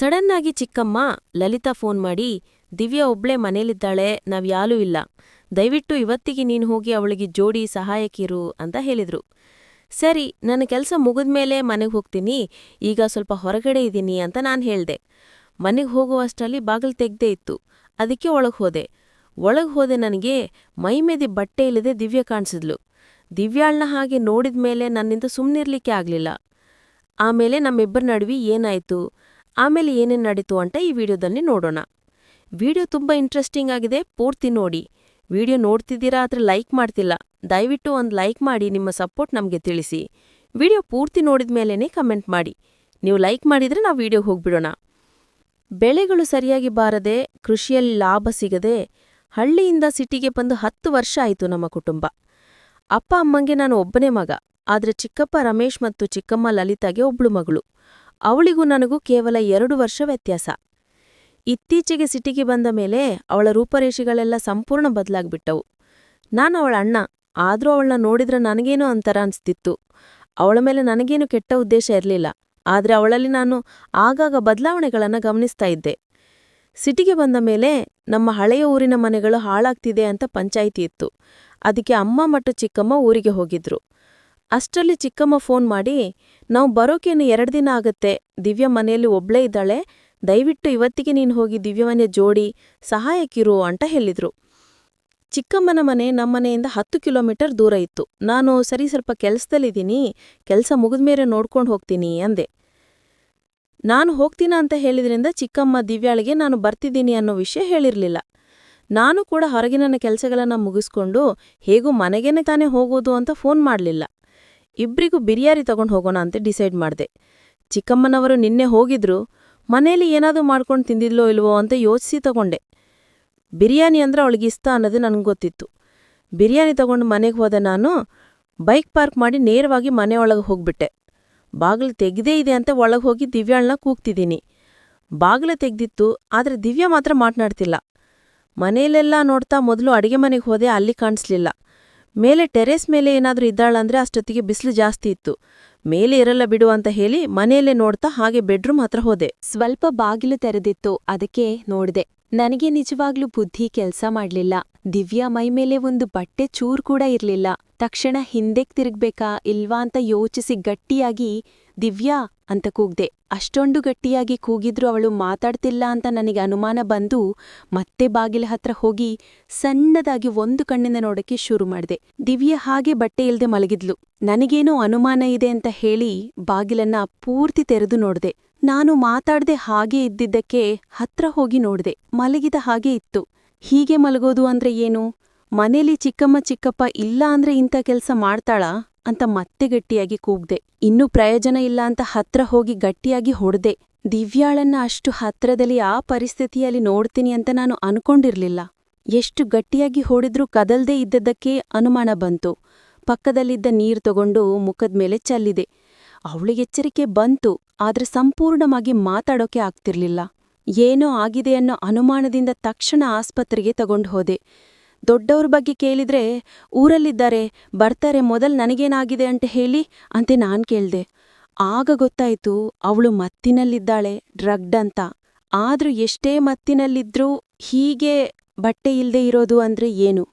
ಸಡನ್ನಾಗಿ ಚಿಕ್ಕಮ್ಮ ಲಲಿತಾ ಫೋನ್ ಮಾಡಿ, ದಿವ್ಯಾ ಒಬ್ಳೇ ಮನೇಲಿದ್ದಾಳೆ ನಾವ್ಯಾಲೂ ಇಲ್ಲ. ದಯವಿಟ್ಟು ಇವತ್ತಿಗೆ ನೀನು ಹೋಗಿ ಅವಳಿಗೆ ಜೋಡಿ ಸಹಾಯಕಿರು ಅಂತ ಹೇಳಿದ್ರು. ಸರಿ, ನನ್ನ ಕೆಲಸ ಮುಗಿದ್ಮೇಲೆ ಮನೆಗೆ ಹೋಗ್ತೀನಿ, ಈಗ ಸ್ವಲ್ಪ ಹೊರಗಡೆ ಇದ್ದೀನಿ ಅಂತ ನಾನು ಹೇಳ್ದೆ. ಮನೆಗೆ ಹೋಗುವಷ್ಟರಲ್ಲಿ ಬಾಗಿಲು ತೆಗ್ದೇ ಇತ್ತು. ಅದಕ್ಕೆ ಒಳಗೆ ಹೋದೆ. ಒಳಗೆ ಹೋದೆ ನನಗೆ ಮೈಮೇದಿ ಬಟ್ಟೆ ಇಲ್ಲದೆ ದಿವ್ಯ ಕಾಣಿಸಿದ್ಲು. ದಿವ್ಯಾಳ್ನ ಹಾಗೆ ನೋಡಿದ್ಮೇಲೆ ನನ್ನಿಂದ ಸುಮ್ಮನಿರ್ಲಿಕ್ಕೆ ಆಗಲಿಲ್ಲ. ಆಮೇಲೆ ನಮ್ಮಿಬ್ಬರ ನಡುವೆ ಏನಾಯ್ತು? ಆಮೇಲೆ ಏನೇನು ನಡೀತು ಅಂತ ಈ ವಿಡಿಯೋದಲ್ಲಿ ನೋಡೋಣ. ವಿಡಿಯೋ ತುಂಬಾ ಇಂಟ್ರೆಸ್ಟಿಂಗ್ ಆಗಿದೆ, ಪೂರ್ತಿ ನೋಡಿ. ವಿಡಿಯೋ ನೋಡ್ತಿದ್ದೀರಾ ಆದರೆ ಲೈಕ್ ಮಾಡ್ತಿಲ್ಲ, ದಯವಿಟ್ಟು ಒಂದು ಲೈಕ್ ಮಾಡಿ, ನಿಮ್ಮ ಸಪೋರ್ಟ್ ನಮಗೆ ತಿಳಿಸಿ. ವಿಡಿಯೋ ಪೂರ್ತಿ ನೋಡಿದ ಮೇಲೇ ಕಮೆಂಟ್ ಮಾಡಿ. ನೀವು ಲೈಕ್ ಮಾಡಿದ್ರೆ ನಾವು ವಿಡಿಯೋ ಹೋಗ್ಬಿಡೋಣ. ಬೆಳೆಗಳು ಸರಿಯಾಗಿ ಬಾರದೆ, ಕೃಷಿಯಲ್ಲಿ ಲಾಭ ಸಿಗದೆ, ಹಳ್ಳಿಯಿಂದ ಸಿಟಿಗೆ ಬಂದು ಹತ್ತು ವರ್ಷ ಆಯಿತು ನಮ್ಮ ಕುಟುಂಬ. ಅಪ್ಪ, ಅಮ್ಮಂಗೆ ನಾನು ಒಬ್ಬನೇ ಮಗ, ಆದ್ರೆ ಚಿಕ್ಕಪ್ಪ ರಮೇಶ್ ಮತ್ತು ಚಿಕ್ಕಮ್ಮ ಲಲಿತಾಗೆ ಒಬ್ಳು ಮಗಳು. ಅವಳಿಗೂ ನನಗೂ ಕೇವಲ ಎರಡು ವರ್ಷ ವ್ಯತ್ಯಾಸ. ಇತ್ತೀಚೆಗೆ ಸಿಟಿಗೆ ಬಂದ ಮೇಲೆ ಅವಳ ರೂಪರೇಷೆಗಳೆಲ್ಲ ಸಂಪೂರ್ಣ ಬದಲಾಗ್ಬಿಟ್ಟವು. ನಾನು ಅವಳ ಅಣ್ಣ, ಆದರೂ ಅವಳನ್ನ ನೋಡಿದ್ರೆ ನನಗೇನೋ ಅಂತರ ಅನಿಸ್ತಿತ್ತು. ಅವಳ ಮೇಲೆ ನನಗೇನು ಕೆಟ್ಟ ಉದ್ದೇಶ ಇರಲಿಲ್ಲ. ಆದ್ರೆ ಅವಳಲ್ಲಿ ನಾನು ಆಗಾಗ ಬದಲಾವಣೆಗಳನ್ನು ಗಮನಿಸ್ತಾ ಇದ್ದೆ. ಸಿಟಿಗೆ ಬಂದ ಮೇಲೆ ನಮ್ಮ ಹಳೆಯ ಊರಿನ ಮನೆಗಳು ಹಾಳಾಗ್ತಿದೆ ಅಂತ ಪಂಚಾಯಿತಿ ಇತ್ತು. ಅದಕ್ಕೆ ಅಮ್ಮ ಮತ್ತು ಚಿಕ್ಕಮ್ಮ ಊರಿಗೆ ಹೋಗಿದ್ರು. ಅಷ್ಟರಲ್ಲಿ ಚಿಕ್ಕಮ್ಮ ಫೋನ್ ಮಾಡಿ, ನಾವು ಬರೋಕೇನು ಎರಡು ದಿನ ಆಗತ್ತೆ. ದಿವ್ಯ ಮನೆಯಲ್ಲಿ ಒಬ್ಳೇ ಇದ್ದಾಳೆ. ದಯವಿಟ್ಟು ಇವತ್ತಿಗೆ ನೀನು ಹೋಗಿ ದಿವ್ಯವನ್ನೇ ಜೋಡಿ, ಸಹಾಯಕ್ಕಿರು ಅಂತ ಹೇಳಿದ್ರು. ಚಿಕ್ಕಮ್ಮನ ಮನೆ ನಮ್ಮನೆಯಿಂದ ಹತ್ತು ಕಿಲೋಮೀಟರ್ ದೂರ ಇತ್ತು. ನಾನು ಸರಿ ಸ್ವಲ್ಪ ಕೆಲಸದಲ್ಲಿದ್ದೀನಿ. ಕೆಲಸ ಮುಗಿದ್ಮೇಲೆ ನೋಡ್ಕೊಂಡು ಹೋಗ್ತೀನಿ ಅಂದೆ. ನಾನು ಹೋಗ್ತೀನ ಅಂತ ಹೇಳಿದ್ರಿಂದ ಚಿಕ್ಕಮ್ಮ ದಿವ್ಯಾಳಿಗೆ, ನಾನು ಬರ್ತಿದ್ದೀನಿ ಅನ್ನೋ ವಿಷಯ ಹೇಳಿರಲಿಲ್ಲ. ನಾನು ಕೂಡ ಹೊರಗಿನ ಕೆಲಸಗಳನ್ನ ಮುಗಿಸ್ಕೊಂಡು, ಹೇಗೂ ಮನೆಗೇನೆ ತಾನೇ ಹೋಗೋದು ಅಂತ ಫೋನ್ ಮಾಡಲಿಲ್ಲ. ಇಬ್ರಿಗೂ ಬಿರಿಯಾನಿ ತಗೊಂಡು ಹೋಗೋಣ ಅಂತ ಡಿಸೈಡ್ ಮಾಡ್ದೆ. ಚಿಕ್ಕಮ್ಮನವರು ನಿನ್ನೆ ಹೋಗಿದ್ರು, ಮನೇಲಿ ಏನಾದರೂ ಮಾಡ್ಕೊಂಡು ತಿಂದಿದ್ಲೋ ಇಲ್ವೋ ಅಂತ ಯೋಚಿಸಿ ತಗೊಂಡೆ. ಬಿರಿಯಾನಿ ಅಂದ್ರೆ ಅವಳಿಗೆ ಇಷ್ಟ ಅನ್ನೋದು ನನಗೆ ಗೊತ್ತಿತ್ತು. ಬಿರಿಯಾನಿ ತಗೊಂಡು ಮನೆಗೆ ಹೋದೆ ನಾನು, ಬೈಕ್ ಪಾರ್ಕ್ ಮಾಡಿ ನೇರವಾಗಿ ಮನೆಯೊಳಗೆ ಹೋಗ್ಬಿಟ್ಟೆ. ಬಾಗಿಲು ತೆಗ್ದೇ ಇದೆ ಅಂತ ಒಳಗೆ ಹೋಗಿ ದಿವ್ಯಾಳನ್ನ ಕೂಗ್ತಿದ್ದೀನಿ. ಬಾಗಿಲು ತೆಗ್ದಿತ್ತು, ಆದ್ರೆ ದಿವ್ಯಾ ಮಾತ್ರ ಮಾತನಾಡ್ತಿಲ್ಲ. ಮನೆಯಲ್ಲೆಲ್ಲ ನೋಡ್ತಾ ಮೊದಲು ಅಡುಗೆ ಮನೆಗೆ ಹೋದೆ, ಅಲ್ಲಿ ಕಾಣಿಸ್ಲಿಲ್ಲ. ಮೇಲೆ ಟೆರೆಸ್ ಮೇಲೆ ಏನಾದ್ರೂ ಇದ್ದಾಳಂದ್ರೆ ಅಷ್ಟೊತ್ತಿಗೆ ಬಿಸಿಲು ಜಾಸ್ತಿ ಇತ್ತು. ಮೇಲೆ ಇರಲ್ಲ ಬಿಡು ಅಂತ ಹೇಳಿ ಮನೆಯಲ್ಲೇ ನೋಡ್ತಾ ಹಾಗೆ ಬೆಡ್ರೂಮ್ ಹತ್ರ ಹೋದೆ. ಸ್ವಲ್ಪ ಬಾಗಿಲು ತೆರೆದಿತ್ತು, ಅದಕ್ಕೆ ನೋಡಿದೆ. ನನಗೆ ನಿಜವಾಗ್ಲೂ ಬುದ್ಧಿ ಕೆಲ್ಸ ಮಾಡ್ಲಿಲ್ಲ. ದಿವ್ಯಾ ಮೈಮೇಲೆ ಒಂದು ಬಟ್ಟೆ ಚೂರ್ ಕೂಡ ಇರ್ಲಿಲ್ಲ. ತಕ್ಷಣ ಹಿಂದೆಕ್ ತಿರುಗ್ಬೇಕಾ ಇಲ್ವಾ ಅಂತ ಯೋಚಿಸಿ ಗಟ್ಟಿಯಾಗಿ, ದಿವ್ಯಾ ಅಂತ ಕೂಗ್ದೆ. ಅಷ್ಟೊಂದು ಗಟ್ಟಿಯಾಗಿ ಕೂಗಿದ್ರು ಅವಳು ಮಾತಾಡ್ತಿಲ್ಲ ಅಂತ ನನಗೆ ಅನುಮಾನ ಬಂದು ಮತ್ತೆ ಬಾಗಿಲ ಹತ್ರ ಹೋಗಿ ಸಣ್ಣದಾಗಿ ಒಂದು ಕಣ್ಣಿಂದ ನೋಡಕ್ಕೆ ಶುರು ಮಾಡಿದೆ. ದಿವ್ಯಾ ಹಾಗೆ ಬಟ್ಟೆ ಇಲ್ದೆ ಮಲಗಿದ್ಲು. ನನಗೇನೋ ಅನುಮಾನ ಇದೆ ಅಂತ ಹೇಳಿ ಬಾಗಿಲನ್ನ ಪೂರ್ತಿ ತೆರೆದು ನೋಡ್ದೆ. ನಾನು ಮಾತಾಡ್ದೆ ಹಾಗೆ ಇದ್ದಿದ್ದಕ್ಕೆ ಹತ್ರ ಹೋಗಿ ನೋಡ್ದೆ. ಮಲಗಿದ ಹಾಗೆ ಇತ್ತು. ಹೀಗೆ ಮಲಗೋದು ಅಂದ್ರೆ ಏನು? ಮನೇಲಿ ಚಿಕ್ಕಮ್ಮ ಚಿಕ್ಕಪ್ಪ ಇಲ್ಲ ಅಂದ್ರೆ ಇಂಥ ಕೆಲ್ಸ ಮಾಡ್ತಾಳಾ ಅಂತ ಮತ್ತೆ ಗಟ್ಟಿಯಾಗಿ ಕೂಗ್ದೆ. ಇನ್ನೂ ಪ್ರಯೋಜನ ಇಲ್ಲ ಅಂತ ಹತ್ರ ಹೋಗಿ ಗಟ್ಟಿಯಾಗಿ ಹೊಡ್ದೆ. ದಿವ್ಯಾಳನ್ನ ಅಷ್ಟು ಹತ್ರದಲ್ಲಿ ಆ ಪರಿಸ್ಥಿತಿಯಲ್ಲಿ ನೋಡ್ತೀನಿ ಅಂತ ನಾನು ಅನ್ಕೊಂಡಿರ್ಲಿಲ್ಲ. ಎಷ್ಟು ಗಟ್ಟಿಯಾಗಿ ಹೊಡೆದ್ರೂ ಕದಲ್ದೇ ಇದ್ದದ್ದಕ್ಕೆ ಅನುಮಾನ ಬಂತು. ಪಕ್ಕದಲ್ಲಿದ್ದ ನೀರ್ ತಗೊಂಡು ಮುಖದ ಮೇಲೆ ಚಲ್ಲಿದೆ. ಅವಳಿಗೆಚ್ಚರಿಕೆ ಬಂತು, ಆದ್ರೆ ಸಂಪೂರ್ಣವಾಗಿ ಮಾತಾಡೋಕೆ ಆಗ್ತಿರ್ಲಿಲ್ಲ. ಏನೋ ಆಗಿದೆ ಅನ್ನೋ ಅನುಮಾನದಿಂದ ತಕ್ಷಣ ಆಸ್ಪತ್ರೆಗೆ ತಗೊಂಡು ಹೋದೆ. ದೊಡ್ಡವ್ರ ಬಗ್ಗೆ ಕೇಳಿದ್ರೆ, ಊರಲ್ಲಿದ್ದಾರೆ, ಬರ್ತಾರೆ, ಮೊದಲು ನನಗೇನಾಗಿದೆ ಅಂತ ಹೇಳಿ ಅಂತೆ ನಾನು ಕೇಳ್ದೆ. ಆಗ ಗೊತ್ತಾಯ್ತು, ಅವಳು ಮತ್ತಿನಲ್ಲಿದ್ದಾಳೆ ಡ್ರಗ್ಡ್ ಅಂತ. ಆದ್ರೂ ಎಷ್ಟೇ ಮತ್ತಿನಲ್ಲಿದ್ರೂ ಹೀಗೆ ಬಟ್ಟೆ ಇಲ್ಲದೆ ಇರೋದು ಅಂದ್ರೆ ಏನು?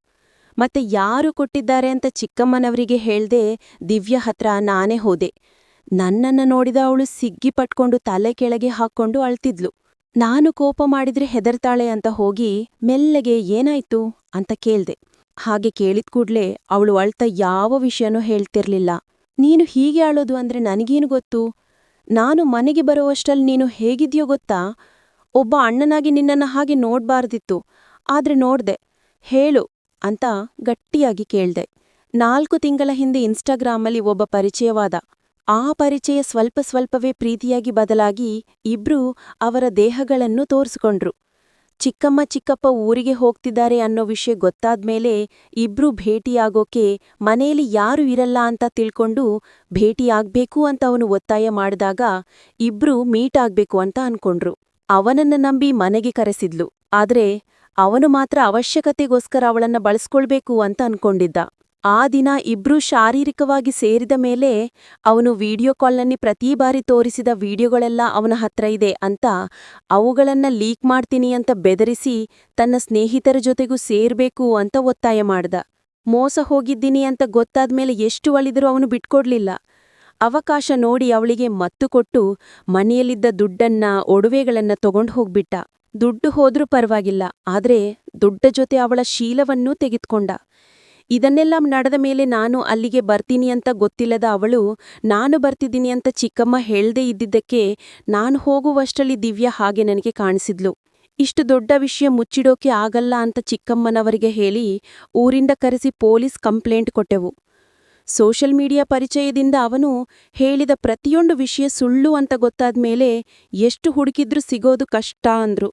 ಮತ್ತೆ ಯಾರು ಕೊಟ್ಟಿದ್ದಾರೆ ಅಂತ ಚಿಕ್ಕಮ್ಮನವರಿಗೆ ಹೇಳ್ದೆ ದಿವ್ಯ ಹತ್ರ ನಾನೇ ಹೋದೆ. ನನ್ನನ್ನ ನೋಡಿದ ಅವಳು ಸಿಗ್ಗಿ ಪಟ್ಕೊಂಡು ತಲೆ ಕೆಳಗೆ ಹಾಕ್ಕೊಂಡು ಅಳ್ತಿದ್ಲು. ನಾನು ಕೋಪ ಮಾಡಿದ್ರೆ ಹೆದರ್ತಾಳೆ ಅಂತ ಹೋಗಿ, ಮೆಲ್ಲಗೆ ಏನಾಯ್ತು? ಅಂತ ಕೇಳ್ದೆ. ಹಾಗೆ ಕೇಳಿದ್ ಕೂಡ್ಲೆ ಅವಳು ಅಳ್ತ ಯಾವ ವಿಷಯನೂ ಹೇಳ್ತಿರ್ಲಿಲ್ಲ. ನೀನು ಹೀಗೆ ಅಳೋದು ಅಂದ್ರೆ ನನಗೇನು ಗೊತ್ತು? ನಾನು ಮನೆಗೆ ಬರುವಷ್ಟಲ್ಲಿ ನೀನು ಹೇಗಿದ್ಯೋ ಗೊತ್ತಾ? ಒಬ್ಬ ಅಣ್ಣನಾಗಿ ನಿನ್ನನ್ನ ಹಾಗೆ ನೋಡ್ಬಾರ್ದಿತ್ತು. ಆದ್ರೆ ನೋಡ್ದೆ, ಹೇಳು ಅಂತ ಗಟ್ಟಿಯಾಗಿ ಕೇಳ್ದೆ. ನಾಲ್ಕು ತಿಂಗಳ ಹಿಂದೆ ಇನ್ಸ್ಟಾಗ್ರಾಮಲ್ಲಿ ಒಬ್ಬ ಪರಿಚಯವಾದ ಆ ಪರಿಚಯ ಸ್ವಲ್ಪ ಸ್ವಲ್ಪವೇ ಪ್ರೀತಿಯಾಗಿ ಬದಲಾಗಿ ಇಬ್ರೂ ಅವರ ದೇಹಗಳನ್ನು ತೋರಿಸ್ಕೊಂಡ್ರು. ಚಿಕ್ಕಮ್ಮ ಚಿಕ್ಕಪ್ಪ ಊರಿಗೆ ಹೋಗ್ತಿದ್ದಾರೆ ಅನ್ನೋ ವಿಷಯ ಗೊತ್ತಾದ್ಮೇಲೆ ಇಬ್ರೂ ಭೇಟಿಯಾಗೋಕೆ ಮನೆಯಲ್ಲಿ ಯಾರು ಇರಲ್ಲ ಅಂತ ತಿಳ್ಕೊಂಡು ಭೇಟಿಯಾಗ್ಬೇಕು ಅಂತ ಅವನು ಒತ್ತಾಯ ಮಾಡಿದಾಗ ಇಬ್ರೂ ಮೀಟ್ ಆಗ್ಬೇಕು ಅಂತ ಅನ್ಕೊಂಡ್ರು. ಅವನನ್ನ ನಂಬಿ ಮನೆಗೆ ಕರೆಸಿದ್ಲು. ಆದ್ರೆ ಅವನು ಮಾತ್ರ ಅವಶ್ಯಕತೆಗೋಸ್ಕರ ಅವಳನ್ನ ಬಳಸ್ಕೊಳ್ಬೇಕು ಅಂತ ಅನ್ಕೊಂಡಿದ್ದ. ಆ ದಿನ ಇಬ್ರೂ ಶಾರೀರಿಕವಾಗಿ ಸೇರಿದ ಮೇಲೆ ಅವನು ವಿಡಿಯೋ ಕಾಲ್ನಲ್ಲಿ ಪ್ರತಿ ಬಾರಿ ತೋರಿಸಿದ ವಿಡಿಯೋಗಳೆಲ್ಲ ಅವನ ಹತ್ರ ಇದೆ ಅಂತ ಅವುಗಳನ್ನ ಲೀಕ್ ಮಾಡ್ತೀನಿ ಅಂತ ಬೆದರಿಸಿ ತನ್ನ ಸ್ನೇಹಿತರ ಜೊತೆಗೂ ಸೇರ್ಬೇಕು ಅಂತ ಒತ್ತಾಯ ಮಾಡ್ದ. ಮೋಸ ಹೋಗಿದ್ದೀನಿ ಅಂತ ಗೊತ್ತಾದ್ಮೇಲೆ ಎಷ್ಟು ಅಳಿದರೂ ಅವನು ಬಿಟ್ಕೊಡ್ಲಿಲ್ಲ. ಅವಕಾಶ ನೋಡಿ ಅವಳಿಗೆ ಮತ್ತು ಕೊಟ್ಟು ಮನೆಯಲ್ಲಿದ್ದ ದುಡ್ಡನ್ನ, ಒಡವೆಗಳನ್ನ ತಗೊಂಡು ಹೋಗ್ಬಿಟ್ಟ. ದುಡ್ಡು ಹೋದ್ರೂ ಪರವಾಗಿಲ್ಲ, ಆದ್ರೆ ದುಡ್ಡ ಜೊತೆ ಅವಳ ಶೀಲವನ್ನೂ ತೆಗೆದುಕೊಂಡ. ಇದನ್ನೆಲ್ಲ ನಡೆದ ಮೇಲೆ ನಾನು ಅಲ್ಲಿಗೆ ಬರ್ತೀನಿ ಅಂತ ಗೊತ್ತಿಲ್ಲದ ಅವಳು, ನಾನು ಬರ್ತಿದ್ದೀನಿ ಅಂತ ಚಿಕ್ಕಮ್ಮ ಹೇಳದೇ ಇದ್ದಿದ್ದಕ್ಕೆ ನಾನು ಹೋಗುವಷ್ಟರಲ್ಲಿ ದಿವ್ಯಾ ಹಾಗೆ ನನಗೆ ಕಾಣಿಸಿದ್ಲು. ಇಷ್ಟು ದೊಡ್ಡ ವಿಷಯ ಮುಚ್ಚಿಡೋಕೆ ಆಗಲ್ಲ ಅಂತ ಚಿಕ್ಕಮ್ಮನವರಿಗೆ ಹೇಳಿ ಊರಿಂದ ಕರೆಸಿ ಪೊಲೀಸ್ ಕಂಪ್ಲೇಂಟ್ ಕೊಟ್ಟೆವು. ಸೋಷಲ್ ಮೀಡಿಯಾ ಪರಿಚಯದಿಂದ ಅವನು ಹೇಳಿದ ಪ್ರತಿಯೊಂದು ವಿಷಯ ಸುಳ್ಳು ಅಂತ ಗೊತ್ತಾದ್ಮೇಲೆ ಎಷ್ಟು ಹುಡುಕಿದ್ರೂ ಸಿಗೋದು ಕಷ್ಟ ಅಂದ್ರು.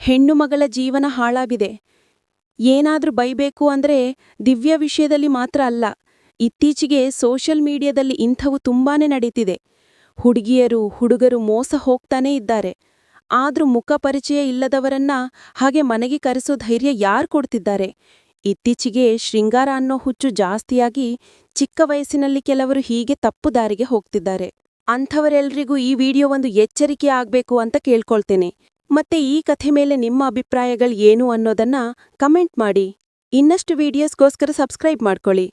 ಹೆಣ್ಣುಮಗಳ ಜೀವನ ಹಾಳಾಗಿದೆ. ಏನಾದ್ರೂ ಬೈಬೇಕು ಅಂದ್ರೆ ದಿವ್ಯ ವಿಷಯದಲ್ಲಿ ಮಾತ್ರ ಅಲ್ಲ. ಇತ್ತೀಚೆಗೆ ಸೋಷಿಯಲ್ ಮೀಡಿಯಾದಲ್ಲಿ ಇಂಥವು ತುಂಬಾನೇ ನಡೀತಿದೆ. ಹುಡುಗಿಯರು, ಹುಡುಗರು ಮೋಸ ಹೋಗ್ತಾನೇ ಇದ್ದಾರೆ. ಆದ್ರೂ ಮುಖ ಪರಿಚಯ ಇಲ್ಲದವರನ್ನ ಹಾಗೆ ಮನೆಗೆ ಕರೆಸೋ ಧೈರ್ಯ ಯಾರು ಕೊಡ್ತಿದ್ದಾರೆ? ಇತ್ತೀಚೆಗೆ ಶೃಂಗಾರ ಅನ್ನೋ ಹುಚ್ಚು ಜಾಸ್ತಿಯಾಗಿ ಚಿಕ್ಕ ವಯಸ್ಸಿನಲ್ಲಿ ಕೆಲವರು ಹೀಗೆ ತಪ್ಪು ದಾರಿಗೆ ಹೋಗ್ತಿದ್ದಾರೆ. ಅಂಥವರೆಲ್ರಿಗೂ ಈ ವಿಡಿಯೋ ಒಂದು ಎಚ್ಚರಿಕೆ ಆಗ್ಬೇಕು ಅಂತ ಕೇಳ್ಕೊಳ್ತೇನೆ. ಮತ್ತೆ ಈ ಕಥೆ ಮೇಲೆ ನಿಮ್ಮ ಅಭಿಪ್ರಾಯಗಳು ಏನು ಅನ್ನೋದನ್ನ ಕಮೆಂಟ್ ಮಾಡಿ. ಇನ್ನಷ್ಟು ವಿಡಿಯೋಸ್ಗೋಸ್ಕರ ಸಬ್ಸ್ಕ್ರೈಬ್ ಮಾಡ್ಕೊಳ್ಳಿ.